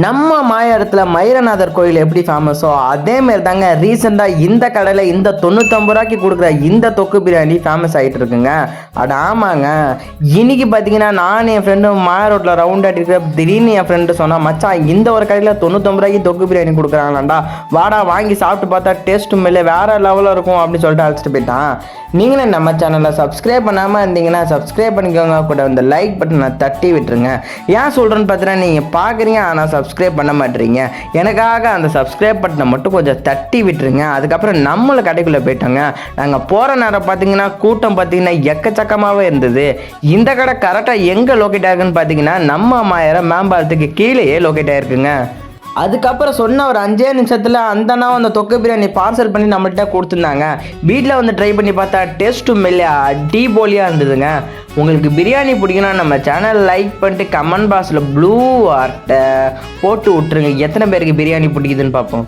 நம்ம மாயாரத்தில் மயிரநாதர் கோயில் எப்படி ஃபேமஸோ அதேமாரி தாங்க ரீசெண்டாக இந்த கடையில் இந்த தொண்ணூத்தொம்பது ரூபாய்க்கு கொடுக்குற இந்த தொக்கு பிரியாணி ஃபேமஸ் ஆகிட்டு இருக்குங்க. அட ஆமாங்க. இன்னைக்கு பார்த்தீங்கன்னா நான் என் ஃப்ரெண்டும் மாயா ரோட்டில் ரவுண்ட் ஆட்டிருக்க திடீர்னு என் ஃப்ரெண்டு சொன்னால் மச்சான் இந்த ஒரு கடையில் தொண்ணூத்தொம்பது ரூபாய்க்கு தொக்கு பிரியாணி கொடுக்குறாங்களாண்டா? வாடா வாங்கி சாப்பிட்டு பார்த்தா டேஸ்ட் மேலே வேறு லெவலில் இருக்கும் அப்படின்னு சொல்லிட்டு அழைச்சிட்டு போயிட்டான். நீங்களும் நம்ம சேனலை சப்ஸ்கிரைப் பண்ணாமல் இருந்தீங்கன்னா சப்ஸ்கிரைப் பண்ணிக்கோங்க. கூட அந்த லைக் பட்டனை தட்டி விட்டுருங்க. ஏன் சொல்கிறேன்னு பார்த்தீங்கன்னா நீங்கள் பார்க்குறீங்க ஆனால் சப்ஸ்கிரைப் பண்ண மாட்டீங்க. எனக்காக அந்த சப்ஸ்கிரைப் பட்டனை மட்டும் கொஞ்சம் தட்டி விட்டுருங்க. அதுக்கப்புறம் நம்மளை கடைக்குள்ளே போயிட்டோங்க. நாங்கள் போகிற நேரம் பார்த்தீங்கன்னா கூட்டம் பார்த்தீங்கன்னா எக்கச்சக்கமாகவே இருந்தது. இந்த கடை கரெக்டாக எங்கே லொக்கேட் ஆகுதுன்னு பார்த்தீங்கன்னா நம்ம மாயரை மேம்பாலத்துக்கு கீழேயே லொக்கேட் ஆயிருக்குங்க. அதுக்கப்புறம் சொன்ன ஒரு அஞ்சே நிமிஷத்தில் அந்த அண்ணா அந்த தொக்கு பிரியாணி பார்சல் பண்ணி நம்மள்கிட்ட கொடுத்துருந்தாங்க. வீட்டில் வந்து ட்ரை பண்ணி பார்த்தா டேஸ்ட்டும் மெல்ல டீ போலியாக இருந்ததுங்க. உங்களுக்கு பிரியாணி பிடிக்குன்னா நம்ம சேனல் லைக் பண்ணிட்டு கமெண்ட் பாக்ஸில் ப்ளூ ஆர்ட்டை போட்டு விட்ருங்க எத்தனை பேருக்கு பிரியாணி பிடிக்குதுன்னு பார்ப்போம்.